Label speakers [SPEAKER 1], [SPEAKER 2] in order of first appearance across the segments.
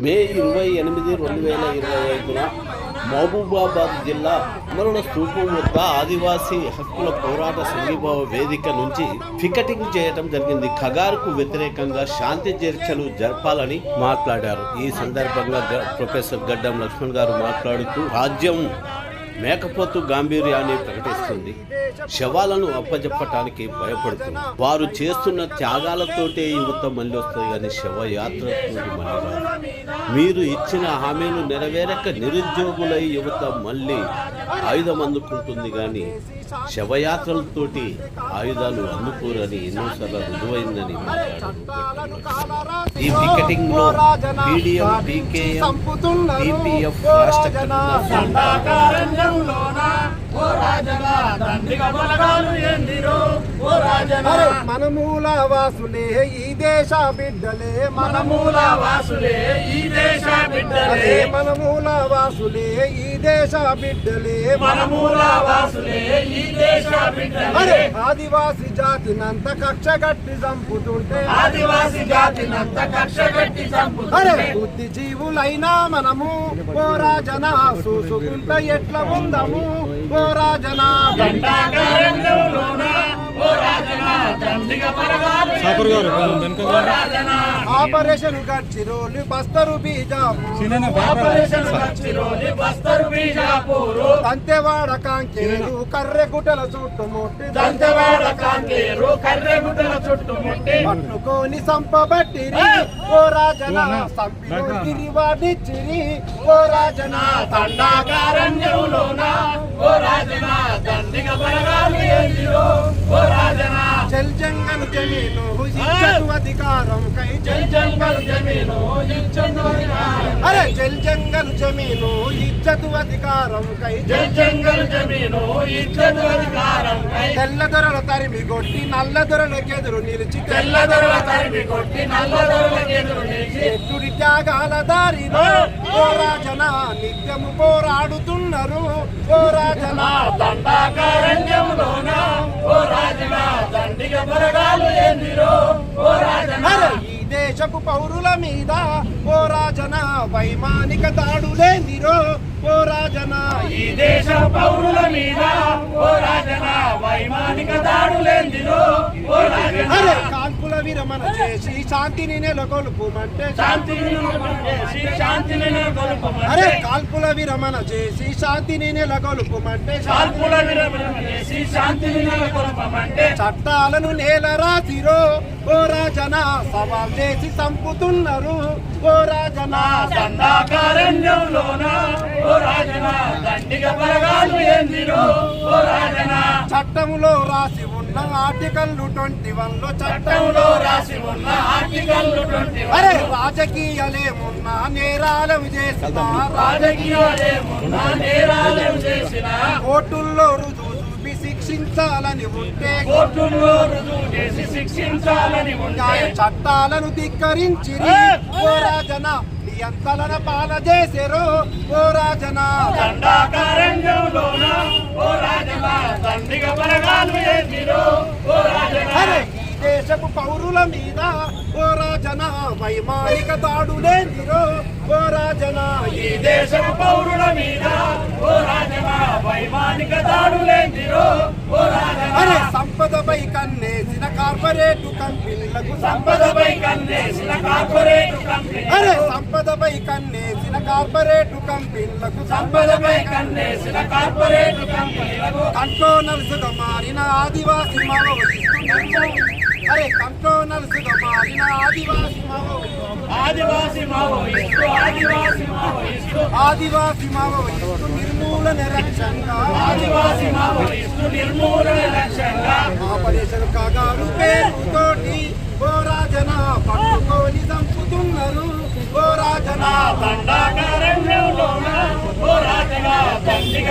[SPEAKER 1] మే ఇరవై ఎనిమిది రెండు వేల ఇరవై ఐదున మహబూబాబాద్ జిల్లా అమరుల స్థూపం వద్ద ఆదివాసీ హక్కుల పోరాట సంఘీభావ వేదిక నుంచి పికెటింగ్ చేయడం జరిగింది. ఖగార్కు వ్యతిరేకంగా శాంతి చర్చలు జరపాలని మాట్లాడారు. ఈ సందర్భంగా గ- ప్రొఫెసర్ గడ్డం లక్ష్మణ్ గారు మాట్లాడుతూ రాజ్యం మేకపోతు గాంభీర్యాన్ని ప్రకటిస్తుంది. శవాలను అప్పజెప్పటానికి భయపడుతుంది. వారు చేస్తున్న త్యాగాలతోటే యువత మళ్ళీ వస్తుంది కానీ శవయాత్ర మళ్ళీ మీరు ఇచ్చిన హామీలు నెరవేరక నిరుద్యోగులై యువత మళ్ళీ ఆయుధం అందుకుంటుంది కానీ శవయాత్రలతోటి ఆయుధాలు అందుకోరని ఎన్నోసార్లు రుజువైందని ఈ పికెటింగ్లో పీడిఎం పీకేఎం రాష్ట్ర
[SPEAKER 2] మనమూల వాసులే ఈ దేశ బిడ్డలే
[SPEAKER 3] మనమూల వాసులే ఈ దేశ బిడ్డలే.
[SPEAKER 2] మనమూల వాసులే ఈ దేశ బిడ్డలే
[SPEAKER 3] మనమూల వాసులే ఈ దేశ బిడ్డలే.
[SPEAKER 2] ఆదివాసి జాతినంత కక్ష గట్టి చంపుతుంటే
[SPEAKER 3] ఆదివాసి జాతినంత కక్ష కట్టి
[SPEAKER 2] అరే
[SPEAKER 3] చంపుతుంటే.
[SPEAKER 2] బుద్ధి జీవులైనా మనము ఓ రాజన చూసుకుంట ఎట్లా ఉందము? ఓ రాజన
[SPEAKER 3] దండాకారణ్యంలోన ఓ రాజన దండిగ పరగాలు ఓ రాజన
[SPEAKER 2] ఆపరేషన్ గచ్చిరోలు బస్తరు బీజాపు
[SPEAKER 3] ఆపరేషన్ వచ్చిరోలి బస్తరు బీజాపూరు
[SPEAKER 2] తంతెవాడ కాంకేరు కర్రె గుట్టల చుట్టుముట్టి.
[SPEAKER 3] దంతవాడ కాంకేరు కర్రెగుడ్డల చుట్టుముట్టి.
[SPEAKER 2] పట్టుకొని సంపబట్టిరి ఓ రాజన సంపినోడికి వాడిచ్చిరి ఓ రాజన
[SPEAKER 3] తండాకారణ్యంలోన?
[SPEAKER 2] జల్ జంగల్ జమీను ఇచ్చదు అధికారం. కై
[SPEAKER 3] జల్ జంగల్ జమీను ఇచ్చను
[SPEAKER 2] అరే జల్ జంగల్ జమీను ఇచ్చదు అధికారం. కై
[SPEAKER 3] జల్ జంగల్ జమీను ఇచ్చను అధికారం. కై
[SPEAKER 2] తెల్ల దొరల తరిమి కొట్టి నల్ల దొరలకు ఎదురు నిలిచి
[SPEAKER 3] తెల్లదొరల తరిమి కొట్టి నల్లదొరలకు ఎదురు నిలిచి
[SPEAKER 2] ఎత్తుడి త్యాగాల దారిలో ఓ రాజన నిత్యము పోరాడుతున్నారు. ఓ రాజన
[SPEAKER 3] దండాకారణ్యంలోన ఓ రాజన దండిగ పరగాలు ఏందిరో? ఓ రాజన.
[SPEAKER 2] అరే ఈ దేశపు పౌరుల మీద ఓ రాజన వైమానిక దాడులేందిరో? ఓ రాజన
[SPEAKER 3] ఈ దేశ పౌరుల మీద ఓ రాజన వైమానిక దాడులేందిరో? ఓ రాజన.
[SPEAKER 2] అరే కాల్పుల విరమణ చేసి శాంతిని నెలకొల్పుమంటే అరే కాల్పుల విరమణ చేసి శాంతిని నెలకొల్పుమంటే
[SPEAKER 3] కాల్పుల విరమణ చేసి శాంతిని నెలకొల్పమంటే
[SPEAKER 2] చట్టాలను నేల రాసిరో ఓ రాజన సవాల్ చేసి చంపుతున్నారు. ఓ రాజన
[SPEAKER 3] దండాకారణ్యంలోన? ఓ రాజన దండిగ పరగాలు ఏందిరో? ఓ రాజన
[SPEAKER 2] చట్టంలో రాసి ఉన్న ఆర్టికల్ ట్వంటీ వన్లో చట్టంలో
[SPEAKER 3] రాసి ఉన్న ఆర్టికల్ ట్వంటీ
[SPEAKER 2] అరే రాజకీయాలేమున్నా నేరాలు చేసిన
[SPEAKER 3] రాజకీయాలేమున్నా నేరాలు చేసిన
[SPEAKER 2] కోర్టుల్లో రుజువు శిక్షించాలని ఉంటే
[SPEAKER 3] కోర్టుల్లో రుజువు చేసి శిక్షించాలని ఉంటే
[SPEAKER 2] చట్టాలను ధిక్కరించి రాజన నియంత్రణ పాల చేసేరో ఓ రాజన.
[SPEAKER 3] ఓ దండిగ ఓ
[SPEAKER 2] దేశపు పౌరుల మీద ఓ రాజన వైమానిక దాడులేందిరో. ఓ రాజన.
[SPEAKER 3] ఈ దేశం పౌరుల మీద ఓ రాజన వైమానిక దాడులేందిరో.
[SPEAKER 2] సంపదపై కన్నేసిన కార్పొరేటు కంపెనీలకు
[SPEAKER 3] సంపదపై కన్నేసిన కార్పొరేటు కంపెనీ.
[SPEAKER 2] అరే సంపదపై కన్నేసిన కార్పొరేటు కంపెనీలకు
[SPEAKER 3] సంపదపై కన్నేసిన కార్పొరేటు కంపెనీలకు.
[SPEAKER 2] కంట్రోనర్స్గా మారిన ఆదివాసి మావోయిస్టు అరే కంట్రోనర్స్గా మారిన Adivasi Maoist.
[SPEAKER 3] Adivasi Maoist Adivasi Maoist.
[SPEAKER 2] Adivasi Maoist నిర్మూలన రక్షణ
[SPEAKER 3] ఆదివాసి మావోయిస్టు నిర్మూలన లక్ష్యంగా
[SPEAKER 2] ఆపరేషన్ కాగారు పేరుతోటి ఓ రాజన పట్టుకొని చంపుతున్నారు ఓ రాజన
[SPEAKER 3] దండాకారణ్యంలోన? దండిగ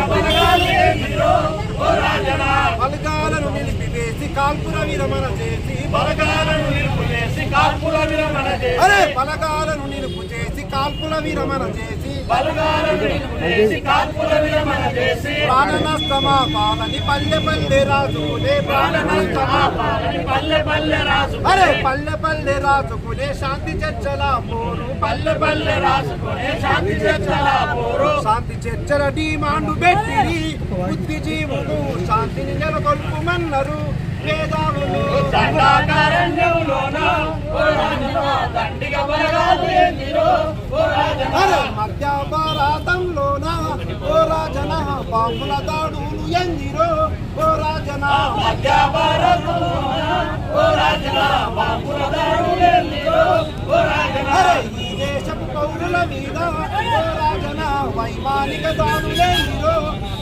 [SPEAKER 2] బలగాలను నిలిపివేసి కాల్పుల విరమణ చేసి
[SPEAKER 3] బలగాలను నిలుపు చేసి కాల్పుల విరమణ చేసి.
[SPEAKER 2] బలగాలను నిలుపు చేసి కాల్పుల విరమణ చేసి ప్రాణ నష్టమా పాలని పల్లె పల్లె రాజుకునే ప్రాణ నష్టమా
[SPEAKER 3] పాలని పల్లె పల్లె రాసు
[SPEAKER 2] అరే పల్లె పల్లె రాజుకునే శాంతి చర్చల పోరు.
[SPEAKER 3] పల్లె పల్లె రాసుకునే శాంతి చర్చల పోరు.
[SPEAKER 2] శాంతి చర్చల డిమాండు పెట్టిరి. బుద్ధిజీవులు శాంతిని నెలకొల్పుమన్నారు. వేదాలు
[SPEAKER 3] ఓ రాజన దండిగ దాడులు ఎందిరో ఓ రాజన
[SPEAKER 2] అరే ఓ రాజన పాముల దాడులు ఎందిరో ఓ రాజన ఈ దేశపు పౌరుల మీద ఓ రాజన వైమానిక దాడులు ఎందిరో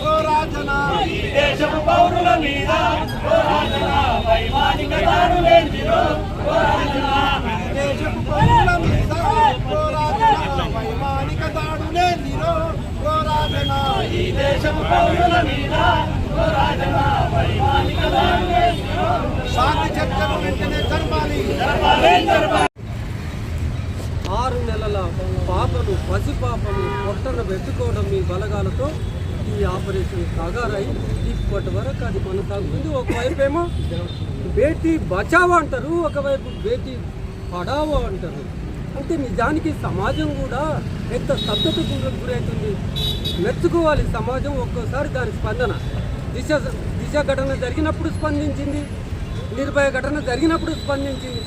[SPEAKER 3] ఈ దేశపు పౌరుల మీద ఓ రాజన వైమానిక దారులేందిరో ఓ రాజన
[SPEAKER 2] ఈ దేశపు పౌరుల మీద ఓ రాజన వైమానిక దాడులేందిరో ఓ రాజన
[SPEAKER 3] ఈ దేశపు పౌరుల మీద ఓ రాజన వైమానిక దారులేందిరో
[SPEAKER 2] శాంతి చర్చలు వెంటనే జరపాలి.
[SPEAKER 3] జరపాలే జరపాలి.
[SPEAKER 4] ఆరు నెలల పాపను పసిపాపను పొట్టన పెట్టుకోవడం మీ బలగాలతో ఈ ఆపరేషన్ కగారై ఇప్పటి వరకు అది కొనసాగుతుంది. ఒకవైపు ఏమో బేటీ బచావో అంటారు ఒకవైపు బేటీ పడావో అంటారు. అంటే నిజానికి సమాజం కూడా ఎంత స్తబ్దతకు గురవుతుంది మెచ్చుకోవాలి సమాజం ఒక్కోసారి దాని స్పందన. దిశ దిశ ఘటన జరిగినప్పుడు స్పందించింది. నిర్భయ ఘటన జరిగినప్పుడు స్పందించింది.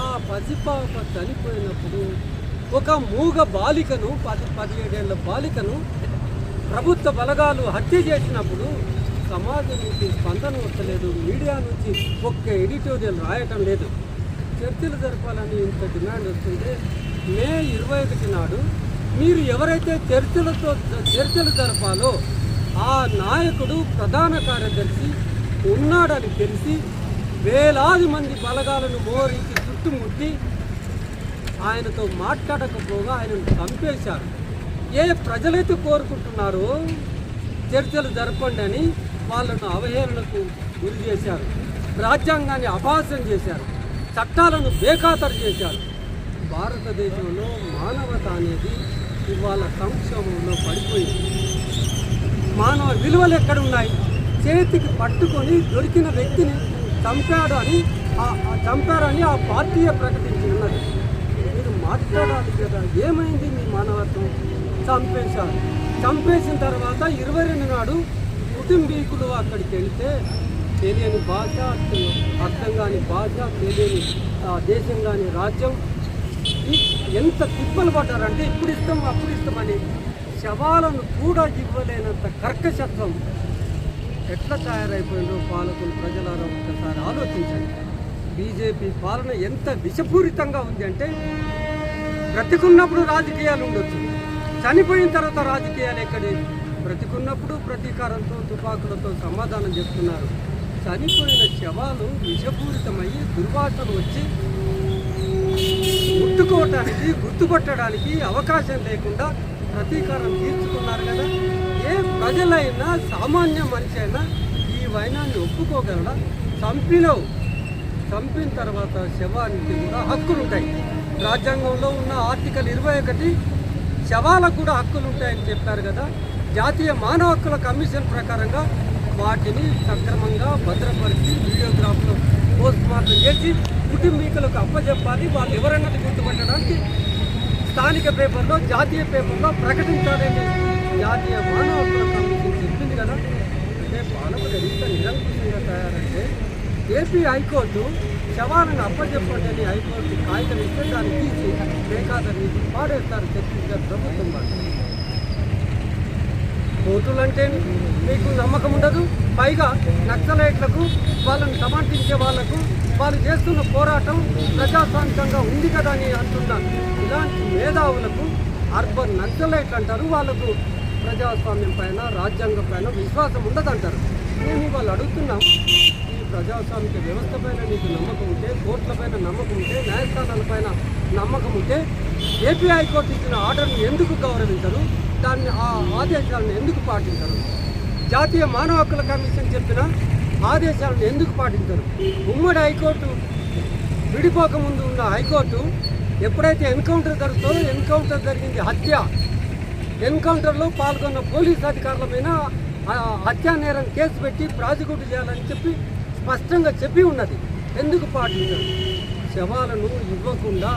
[SPEAKER 4] ఆ పసిపాప చనిపోయినప్పుడు ఒక మూగ బాలికను పది పదిహేడేళ్ళ బాలికను ప్రభుత్వ బలగాలు హత్య చేసినప్పుడు సమాజం నుంచి స్పందన వస్తలేదు మీడియా నుంచి ఒక్క ఎడిటోరియల్ రాయటం లేదు. చర్చలు జరపాలని ఇంత డిమాండ్ వస్తుంటే మే ఇరవై ఒకటి నాడు మీరు ఎవరైతే చర్చలతో చర్చలు జరపాలో ఆ నాయకుడు ప్రధాన కార్యదర్శి ఉన్నాడని తెలిసి వేలాది మంది బలగాలను మోరించి చుట్టుముట్టి ఆయనతో మాట్లాడకపోగా ఆయనను చంపేశారు. ఏ ప్రజలైతే కోరుకుంటున్నారో చర్చలు జరపండి అని వాళ్ళను అవహేళనకు గురి చేశారు. రాజ్యాంగాన్ని అపాసం చేశారు. చట్టాలను బేఖాతరు చేశారు. భారతదేశంలో మానవత అనేది ఇవాళ సంక్షోభంలో పడిపోయింది. మానవ విలువలు ఎక్కడున్నాయి? చేతికి పట్టుకొని దొరికిన వ్యక్తిని చంపాడు అని ఆ- చంపారని ఆ పార్టీయే ప్రకటించి ఉన్నది. మీరు మాట్లాడాలి కదా. ఏమైంది మీ మానవత్వం? చంపేశారు. చంపేసిన తర్వాత ఇరవై రెండు నాడు కుటుంబీకులు అక్కడికి వెళ్తే తెలియని భాష అర్థం కాని భాష తెలియని ఆ, దేశం కాని రాజ్యం ఎంత తిప్పలు పడ్డారంటే ఇప్పుడు ఇస్తాం అప్పుడు ఇస్తామని శవాలను కూడా ఇవ్వలేనంత కర్కశత్వం ఎట్లా తయారైపోయిందో పాలకులు ప్రజలారా ఒక్కసారి ఆలోచించండి. బీజేపీ పాలన ఎంత విషపూరితంగా ఉంది అంటే బ్రతికున్నప్పుడు రాజకీయాలు ఉండొచ్చు. చనిపోయిన తర్వాత రాజకీయాలు ఎక్కడి? బ్రతికున్నప్పుడు ప్రతీకారంతో తుపాకులతో సమాధానం చెప్తున్నారు. చనిపోయిన శవాలు విషపూరితమయ్యి దుర్వాసన వచ్చి గుర్తుకోవటానికి గుర్తుపట్టడానికి అవకాశం లేకుండా ప్రతీకారం తీర్చుకున్నారు కదా? ఏ ప్రజలైనా సామాన్య మనిషి అయినా ఈ వైనాన్ని ఒప్పుకోగలడా? చంపినవు. చంపిన తర్వాత శవానికి కూడా హక్కులుంటాయి. రాజ్యాంగంలో ఉన్న ఆర్టికల్ ఇరవై ఒకటి శవాలకు కూడా హక్కులు ఉంటాయని చెప్పారు కదా. జాతీయ మానవ హక్కుల కమిషన్ ప్రకారంగా వాటిని సక్రమంగా భద్రపరిచి వీడియోగ్రాఫ్లో పోస్ట్ మార్టం చేసి కుటుంబీకులకు అప్పచెప్పాలి వాళ్ళు ఎవరన్నది గుర్తుపట్టడానికి స్థానిక పేపర్లో జాతీయ పేపర్లో ప్రకటించాలని జాతీయ మానవ హక్కుల కమిషన్ చెప్పింది కదా. అంటే పాలకులు ఎంత నిరంకుశంగా తయారంటే ఏపీ హైకోర్టు శవాలను అప్పచెప్పండి అని హైకోర్టు కాగితం ఇస్తే దాన్ని తీసి బేఖాతరు చేసి పాడేస్తారు ఛత్తీస్గఢ్ ప్రభుత్వం వాళ్ళు. కోర్టులు అంటే మీకు నమ్మకం ఉండదు పైగా నక్సలైట్లకు వాళ్ళని సమర్థించే వాళ్ళకు వాళ్ళు చేస్తున్న పోరాటం ప్రజాస్వామికంగా ఉంది కదా అని అంటున్న ఇలాంటి మేధావులకు అర్బన్ నక్సలైట్లు అంటారు వాళ్ళకు ప్రజాస్వామ్యం పైన రాజ్యాంగం పైన విశ్వాసం ఉండదంటారు. మేము వాళ్ళు అడుగుతున్నాం ప్రజాస్వామిక వ్యవస్థ పైన నీకు నమ్మకం ఉంటే కోర్టుల పైన నమ్మకం ఉంటే న్యాయస్థానాల పైన నమ్మకం ఉంటే ఏపీ హైకోర్టు ఇచ్చిన ఆర్డర్ని ఎందుకు గౌరవించరు? దాన్ని ఆ ఆదేశాలను ఎందుకు పాటించరు? జాతీయ మానవ హక్కుల కమిషన్ చెప్పిన ఆదేశాలను ఎందుకు పాటించరు? ఉమ్మడి హైకోర్టు విడిపోక ముందు ఉన్న హైకోర్టు ఎప్పుడైతే ఎన్కౌంటర్ జరుగుతుందో ఎన్కౌంటర్ జరిగింది హత్య. ఎన్కౌంటర్లో పాల్గొన్న పోలీస్ అధికారుల మీద ఆ, హత్యా నేరం కేసు పెట్టి ప్రాసిక్యూట్ చేయాలని చెప్పి స్పష్టంగా చెప్పి ఉన్నది. ఎందుకు పాటించారు శవాలను ఇవ్వకుండా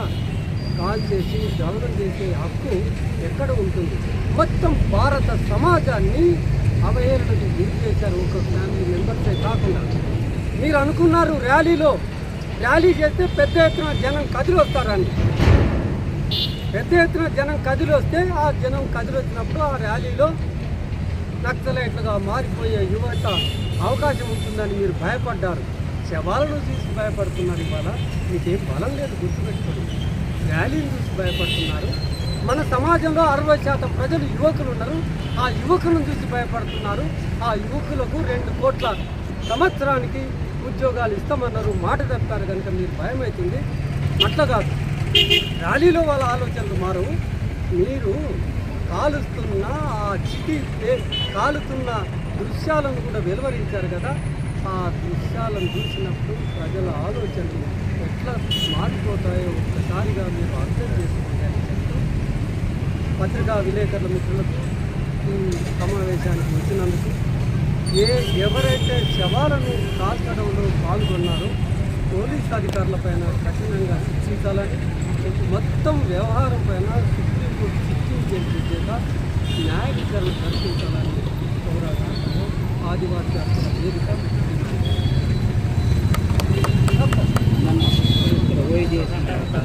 [SPEAKER 4] కాల్ చేసి దహనం చేసే హక్కు ఎక్కడ ఉంటుంది? మొత్తం భారత సమాజాన్ని అవహేళనకు గురి చేశారు ఒక ఫ్యామిలీ మెంబర్సే కాకుండా. మీరు అనుకున్నారు ర్యాలీలో. ర్యాలీ చేస్తే పెద్ద ఎత్తున జనం కదిలి వస్తారని పెద్ద ఎత్తున జనం కదిలి వస్తే ఆ జనం కదిలి వచ్చినప్పుడు ఆ ర్యాలీలో నక్సలైట్లుగా మారిపోయే యువత అవకాశం ఉంటుందని మీరు భయపడ్డారు. శవాలను చూసి భయపడుతున్నారు ఇవాళ. మీకేం బలం లేదు గుర్తుపెట్టుకోండి. ర్యాలీని చూసి భయపడుతున్నారు. మన సమాజంలో అరవై శాతం ప్రజలు యువకులు ఉన్నారు. ఆ యువకులను చూసి భయపడుతున్నారు. ఆ యువకులకు రెండు కోట్ల సంవత్సరానికి ఉద్యోగాలు ఇస్తామన్నారు. మాట తప్పారు కనుక మీరు భయం అవుతుంది అట్లా కాదు. ర్యాలీలో వాళ్ళ ఆలోచనలు మారవు. మీరు కాలుస్తున్న ఆ చిటి కాలుతున్న దృశ్యాలను కూడా వెలువరించారు కదా. ఆ దృశ్యాలను చూసినప్పుడు ప్రజల ఆలోచనలు ఎట్లా మారిపోతాయో ఒక్కసారిగా మీరు అర్థం చేసుకోండి అని చెప్తూ పత్రికా విలేకరుల మిత్రులకు ఈ సమావేశానికి వచ్చినందుకు ఏ ఎవరైతే శవాలను కాల్చడంలో పాల్గొన్నారో పోలీస్ అధికారులపైన కఠినంగా శిక్షించాలని మొత్తం వ్యవహారం పైన సుప్రీంకోర్టు శిక్షించే చేత న్యాయాధికారులు కల్పించాలని జరిపించాలని ఆదివాసీ హక్కుల వేదిక. తప్ప